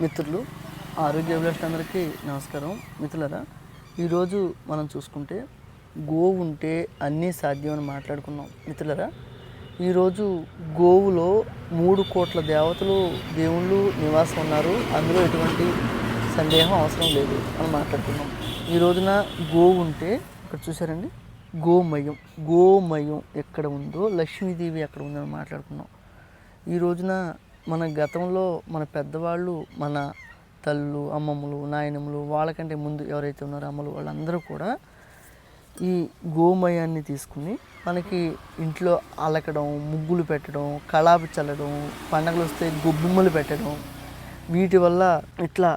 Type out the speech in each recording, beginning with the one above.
మిత్రులు ఆరోగ్య అభిలాషులందరికీ నమస్కారం. మిత్రులరా ఈరోజు మనం చూసుకుంటే గోవు ఉంటే అన్నీ సాధ్యం అని మాట్లాడుకున్నాం. మిత్రులరా ఈరోజు గోవులో మూడు కోట్ల దేవతలు దేవుళ్ళు నివాసం ఉన్నారు. అందులో ఎటువంటి సందేహం అవసరం లేదు అని మాట్లాడుకున్నాం. ఈ రోజున గోవు ఉంటే ఇక్కడ చూసారండి గోమయం గోమయం ఎక్కడ ఉందో లక్ష్మీదేవి ఎక్కడ ఉందని మాట్లాడుకున్నాం. ఈ రోజున మన గతంలో మన పెద్దవాళ్ళు మన తల్లు అమ్మమ్మలు నాయనమ్మలు వాళ్ళకంటే ముందు ఎవరైతే ఉన్నారో అమ్మలు వాళ్ళందరూ కూడా ఈ గోమయాన్ని తీసుకుని మనకి ఇంట్లో అలకడం ముగ్గులు పెట్టడం కళాపు చల్లడం పండగలు వస్తే గొబ్బిమ్మలు పెట్టడం వీటి వల్ల ఇట్లా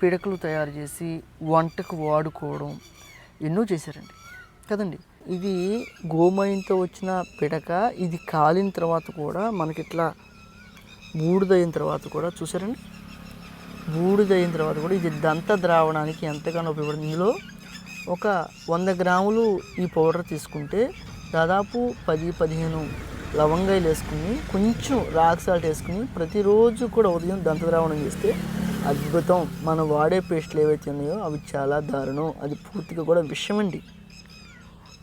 పిడకలు తయారు చేసి వంటకు వాడుకోవడం ఎన్నో చేశారండి. కదండి? ఇది గోమయంతో వచ్చిన పిడక ఇది కాలిన తర్వాత కూడా మనకి ఇట్లా బూడిదైన తర్వాత కూడా చూసారండి బూడిదైన తర్వాత కూడా ఇది దంత ద్రావణానికి ఎంతగానో ఉపయోగపడుతుంది. ఇందులో ఒక వంద గ్రాములు ఈ పౌడర్ తీసుకుంటే దాదాపు పది పదిహేను లవంగాయలు వేసుకుని కొంచెం రాక్ సాల్ట్ వేసుకుని ప్రతిరోజు కూడా ఉదయం దంత ద్రావణం చేస్తే అద్భుతం. మనం వాడే పేస్ట్లు ఏవైతే ఉన్నాయో అవి చాలా దారుణం. అది పూర్తిగా కూడా విషమండి.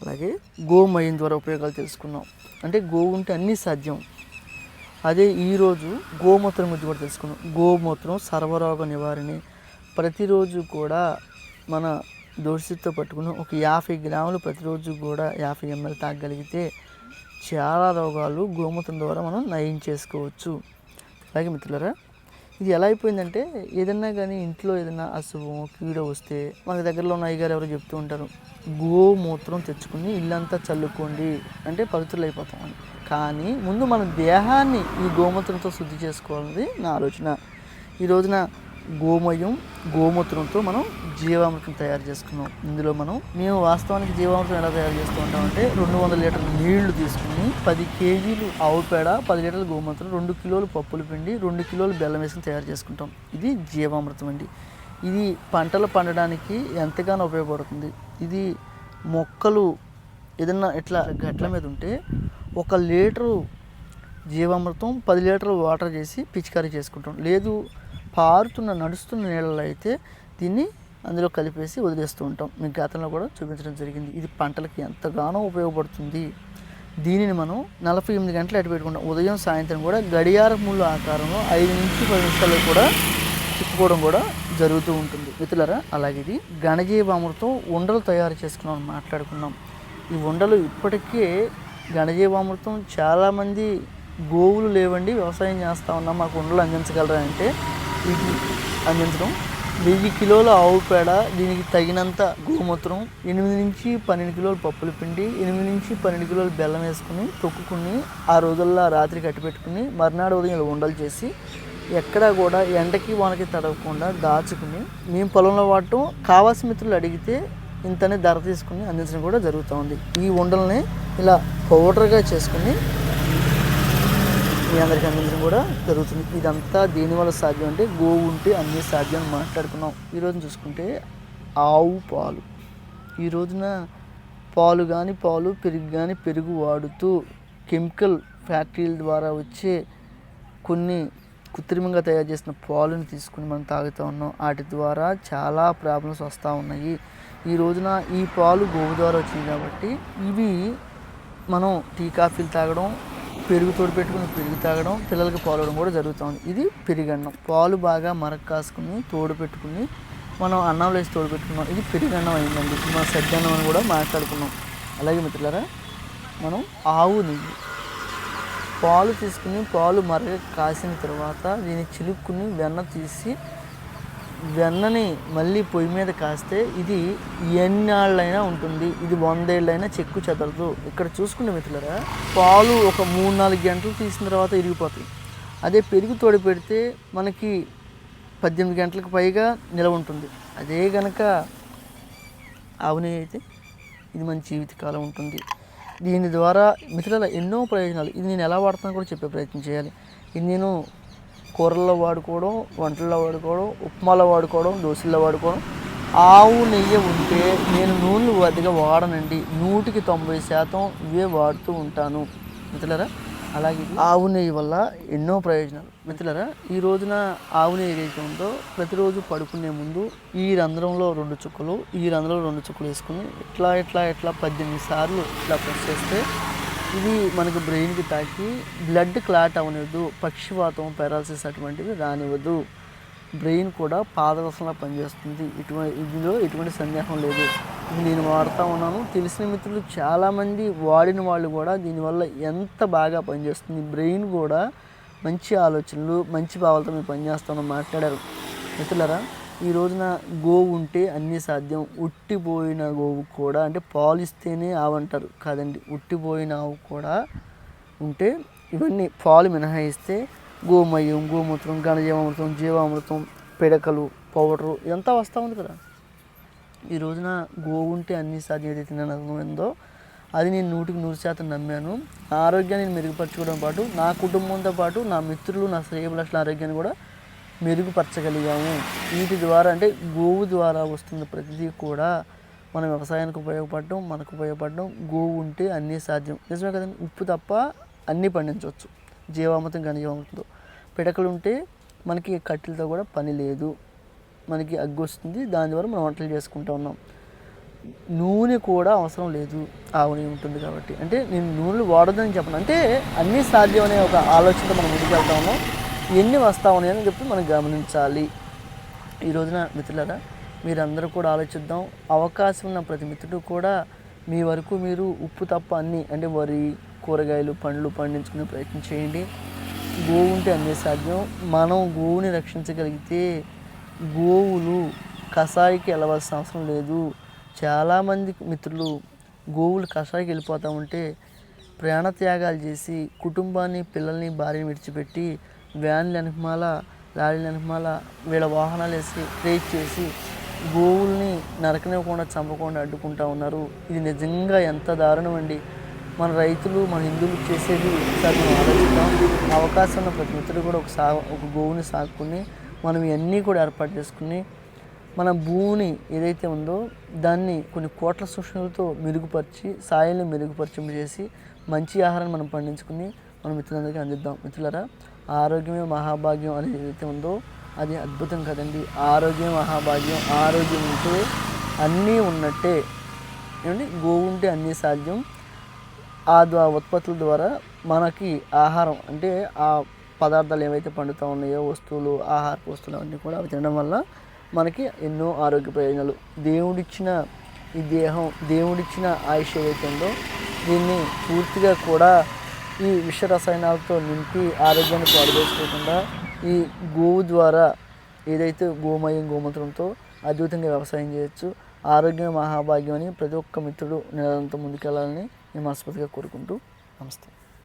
అలాగే గోమయం ద్వారా ఉపయోగాలు తెలుసుకున్నాం. అంటే గోవు ఉంటే అన్నీ సాధ్యం. అదే ఈరోజు గోమూత్రం గురించి కూడా తెలుసుకున్నాం గోమూత్రం సర్వరోగ నివారణ. ప్రతిరోజు కూడా మన దోషితో పట్టుకుని ఒక యాభై గ్రాములు ప్రతిరోజు కూడా యాభై ఎంఎల్ తాగగలిగితే చాలా రోగాలు గోమూత్రం ద్వారా మనం నయం చేసుకోవచ్చు. అలాగే మిత్రులరా ఇది ఎలా అయిపోయిందంటే ఏదన్నా కానీ ఇంట్లో ఏదైనా అశుభం కీడ వస్తే మన దగ్గరలో ఉన్న అయ్యగారు ఎవరో చెప్తూ ఉంటారు గోమూత్రం తెచ్చుకుని ఇల్లంతా చల్లుకోండి అంటే పవిత్రులు అయిపోతామని. కానీ ముందు మన దేహాన్ని ఈ గోమూత్రంతో శుద్ధి చేసుకోవాలన్నది నా ఆలోచన. ఈ రోజున గోమయం గోమూత్రంతో మనం జీవామృతం తయారు చేసుకున్నాం. ఇందులో మనం మేము వాస్తవానికి జీవామృతం ఎలా తయారు చేస్తూ ఉంటామంటే రెండు వందల లీటర్ల నీళ్ళు తీసుకుని పది కేజీలు ఆవు పేడ పది లీటర్ల గోమూత్రం రెండు కిలోలు పప్పులు పిండి రెండు కిలోలు బెల్లం వేసుకుని తయారు చేసుకుంటాం. ఇది జీవామృతం అండి. ఇది పంటలు పండడానికి ఎంతగానో ఉపయోగపడుతుంది. ఇది మొక్కలు ఏదన్నా ఇట్లా గట్ల మీద ఉంటే ఒక లీటరు జీవామృతం పది లీటర్లు వాటర్ చేసి పిచికారీ చేసుకుంటాం. లేదు పారుతున్న నడుస్తున్న నీళ్ళలో అయితే దీన్ని అందులో కలిపేసి వదిలేస్తూ ఉంటాం. మీకు గతంలో కూడా చూపించడం జరిగింది. ఇది పంటలకి ఎంతగానో ఉపయోగపడుతుంది. దీనిని మనం నలభై ఎనిమిది గంటలు అటు పెట్టుకుంటాం. ఉదయం సాయంత్రం కూడా గడియార ముళ్ళు ఆకారంలో ఐదు నుంచి పది నిమిషాలు కూడా తిప్పుకోవడం కూడా జరుగుతూ ఉంటుంది. మిత్రులరా అలాగే ఇది గణజీవామృతం ఉండలు తయారు చేసుకున్నాం అని మాట్లాడుకున్నాం. ఈ ఉండలు ఇప్పటికే గణజీవామృతం చాలామంది గోవులు లేవండి వ్యవసాయం చేస్తూ ఉన్నాం మాకు ఉండలు అందించగలరా అంటే అందించడం వెయ్యి కిలోల ఆవు పేడ దీనికి తగినంత గోమూత్రం ఎనిమిది నుంచి పన్నెండు కిలోల పప్పుల పిండి ఎనిమిది నుంచి పన్నెండు కిలోల బెల్లం వేసుకుని తొక్కుకుని ఆ రోజుల్లో రాత్రి కట్టిపెట్టుకుని మర్నాడు ఉదయం ఇలా ఉండలు చేసి ఎక్కడా కూడా ఎండకి వానకి తడవకుండా దాచుకుని మేము పొలంలో వాడటం కావాల్సిన మిత్రులు అడిగితే ఇంతనే ధర తీసుకుని అందించడం కూడా జరుగుతూ ఉంది ఈ ఉండల్ని ఇలా పౌడర్గా చేసుకుని మీ అందరికీ అందించడం కూడా జరుగుతుంది. ఇదంతా దేనివల్ల సాధ్యం అంటే గోవు ఉంటే అన్ని సాధ్యం అని మాట్లాడుకున్నాం. ఈరోజు చూసుకుంటే ఆవు పాలు. ఈ రోజున పాలు కానీ పాలు పెరుగు కానీ పెరుగు వాడుతూ కెమికల్ ఫ్యాక్టరీల ద్వారా వచ్చే కొన్ని కృత్రిమంగా తయారు చేసిన పాలను తీసుకుని మనం తాగుతూ ఉన్నాం. వాటి ద్వారా చాలా ప్రాబ్లమ్స్ వస్తూ ఉన్నాయి. ఈ రోజున ఈ పాలు గోవు ద్వారా వచ్చింది కాబట్టి ఇవి మనం టీ కాఫీలు తాగడం పెరుగు తోడు పెట్టుకుని పెరుగు తాగడం పిల్లలకి పాలవడం కూడా జరుగుతుంది. ఇది పెరిగన్నం. పాలు బాగా మరక కాసుకుని తోడు పెట్టుకుని మనం అన్నంలో వేసి తోడు పెట్టుకున్నాం. ఇది పెరిగన్నం అయిందండి. ఇది మనం సద్దన్నం అని కూడా మాట్లాడుకున్నాం. అలాగే మిత్రులారా మనం ఆవు నెయ్యి. పాలు తీసుకుని పాలు మరగ కాసిన తర్వాత దీన్ని చిలుక్కుని వెన్న తీసి వెన్నని మళ్ళీ పొయ్యి మీద కాస్తే ఇది ఎన్నాళ్ళైనా ఉంటుంది. ఇది వందేళ్ళైనా చెక్కు చెదరదు. ఇక్కడ చూసుకునే మిత్రులరా పాలు ఒక మూడు నాలుగు గంటలు తీసిన తర్వాత ఇరిగిపోతాయి. అదే పెరుగు తోడు పెడితే మనకి పద్దెనిమిది గంటలకు పైగా నిలవ ఉంటుంది. అదే గనక ఆవు అయితే ఇది మన జీవితకాలం ఉంటుంది. దీని ద్వారా మిత్రుల ఎన్నో ప్రయోజనాలు. ఇది నేను ఎలా వాడతానో కూడా చెప్పే ప్రయత్నం చేయాలి. ఇది నేను కూరల్లో వాడుకోవడం వంటల్లో వాడుకోవడం ఉప్మాలో వాడుకోవడం దోశల్లో వాడుకోవడం. ఆవు నెయ్యి ఉంటే నేను నూనెలు అదిగా వాడనండి. నూటికి తొంభై శాతం ఇవే వాడుతూ ఉంటాను. మిత్రులరా అలాగే ఆవు నెయ్యి వల్ల ఎన్నో ప్రయోజనాలు. మిత్రులరా ఈ రోజున ఆవు నెయ్యి ఏదైతే ఉందో ప్రతిరోజు పడుకునే ముందు ఈ రంధ్రంలో రెండు చుక్కలు ఈ రంధ్రంలో రెండు చుక్కలు వేసుకుని ఇట్లా ఇట్లా ఇట్లా పద్దెనిమిది సార్లు ఇట్లా ప్రెస్ చేస్తే ఇది మనకు బ్రెయిన్కి తాకి బ్లడ్ క్లాట్ అవనివ్వదు పక్షివాతం పారాలసిస్ అటువంటివి రానివ్వదు. బ్రెయిన్ కూడా పాదరసంలా పనిచేస్తుంది. ఇటువంటి ఇందులో ఎటువంటి సందేహం లేదు. ఇది నేను వాడుతూ ఉన్నాను. తెలిసిన మిత్రులు చాలామంది వాడిన వాళ్ళు కూడా దీనివల్ల ఎంత బాగా పనిచేస్తుంది? బ్రెయిన్ కూడా మంచి ఆలోచనలు మంచి భావాలతో మేము పనిచేస్తామని మాట్లాడారు. మిత్రులరా ఈ రోజున గోవు ఉంటే అన్నీ సాధ్యం. ఉట్టిపోయిన గోవు కూడా అంటే పాలు ఇస్తేనే ఆవు అంటారు కాదండి. ఉట్టిపోయిన ఆవు కూడా ఉంటే ఇవన్నీ పాలు మినహాయిస్తే గోమయం గోమూత్రం ఘనజీవామృతం జీవామృతం పిడకలు పౌడరు ఇదంతా వస్తూ ఉంది కదా. ఈ రోజున గోవు ఉంటే అన్ని సాధ్యం ఏదైతే నేను అది నేను నూటికి నూరు శాతం నమ్మాను. నా ఆరోగ్యాన్ని నేను మెరుగుపరచుకోవడం పాటు నా కుటుంబంతో పాటు నా మిత్రులు నా శ్రేయభిలాషుల ఆరోగ్యాన్ని కూడా మెరుగుపరచగలిగాము. వీటి ద్వారా అంటే గోవు ద్వారా వస్తున్న ప్రతిదీ కూడా మన వ్యవసాయానికి ఉపయోగపడడం మనకు ఉపయోగపడడం గోవు ఉంటే అన్నీ సాధ్యం. నిజమే కదండి? ఉప్పు తప్ప అన్నీ పండించవచ్చు. జీవామృతం ఘనజీవామృతంతో. పిడకలు ఉంటే మనకి కట్టెలతో కూడా పని లేదు. మనకి అగ్గి వస్తుంది. దాని ద్వారా మనం వంటలు చేసుకుంటూ ఉన్నాం. నూనె కూడా అవసరం లేదు. ఆవుని ఉంటుంది కాబట్టి. అంటే నేను నూనెలు వాడదని చెప్పను. అంటే అన్నీ సాధ్యం అనే ఒక ఆలోచనతో మనం ముందుకు వెళ్తా ఉన్నాం. ఎన్ని వస్తా ఉన్నాయని చెప్పి మనం గమనించాలి. ఈ రోజున మిత్రులరా మీరందరూ కూడా ఆలోచిద్దాం. అవకాశం ఉన్న ప్రతి మిత్రుడు కూడా మీ వరకు మీరు ఉప్పు తప్ప అన్ని అంటే వరి కూరగాయలు పండ్లు పండించుకునే ప్రయత్నం చేయండి. గోవు ఉంటే అన్నీ సాధ్యం. మనం గోవుని రక్షించగలిగితే గోవులు కషాయికి వెళ్ళవలసిన అవసరం లేదు. చాలామంది మిత్రులు గోవులు కషాయికి వెళ్ళిపోతూ ఉంటే ప్రాణత్యాగాలు చేసి కుటుంబాన్ని పిల్లల్ని భార్యని విడిచిపెట్టి వ్యాన్లు వెనకమాల లారీల వెనకమాల వీళ్ళ వాహనాలు వేసి ట్రేట్ చేసి గోవుల్ని నరకనివ్వకుండా చంపకుండా అడ్డుకుంటా ఉన్నారు. ఇది నిజంగా ఎంత దారుణం అండి మన రైతులు మన హిందువులు చేసేది ఒకసారి మనం ఆలోచిద్దాం. అవకాశం ఉన్న ప్రతి మిత్రుడు కూడా ఒక సా ఒక గోవుని సాకుని మనం ఇవన్నీ కూడా ఏర్పాటు చేసుకుని మన భూమిని ఏదైతే ఉందో దాన్ని కొన్ని కోట్ల సూచనలతో మెరుగుపరిచి సాయిల్ని మెరుగుపరిచి చేసి మంచి ఆహారాన్ని మనం పండించుకుని మన మిత్రులందరికీ అందిద్దాం. మిత్రులరా ఆరోగ్యమే మహాభాగ్యం అనేది ఏదైతే ఉందో అది అద్భుతం కదండి. ఆరోగ్యం మహాభాగ్యం. ఆరోగ్యం ఉంటే అన్నీ ఉన్నట్టే. ఏమండి? గోవు ఉంటే అన్నీ సాధ్యం. ఆ ద్వారా ఉత్పత్తుల ద్వారా మనకి ఆహారం అంటే ఆ పదార్థాలు ఏవైతే పండుతూ ఉన్నాయో వస్తువులు ఆహార వస్తువులు అన్నీ కూడా అవి తినడం వల్ల మనకి ఎన్నో ఆరోగ్య ప్రయోజనాలు. దేవుడిచ్చిన ఈ దేహం దేవుడిచ్చిన ఆయుష్ ఏదైతే ఉందో దీన్ని పూర్తిగా కూడా ఈ విష రసాయనాలతో నింపి ఆరోగ్యాన్ని పాడుపేసుకోకుండా ఈ గోవు ద్వారా ఏదైతే గోమయం గోమూత్రంతో అద్భుతంగా వ్యవసాయం చేయొచ్చు ఆరోగ్యం మహాభాగ్యం అని ప్రతి ఒక్క మిత్రుడు నిరంతరం ముందుకెళ్ళాలని నేను మనస్ఫూర్తిగా కోరుకుంటూ నమస్తే.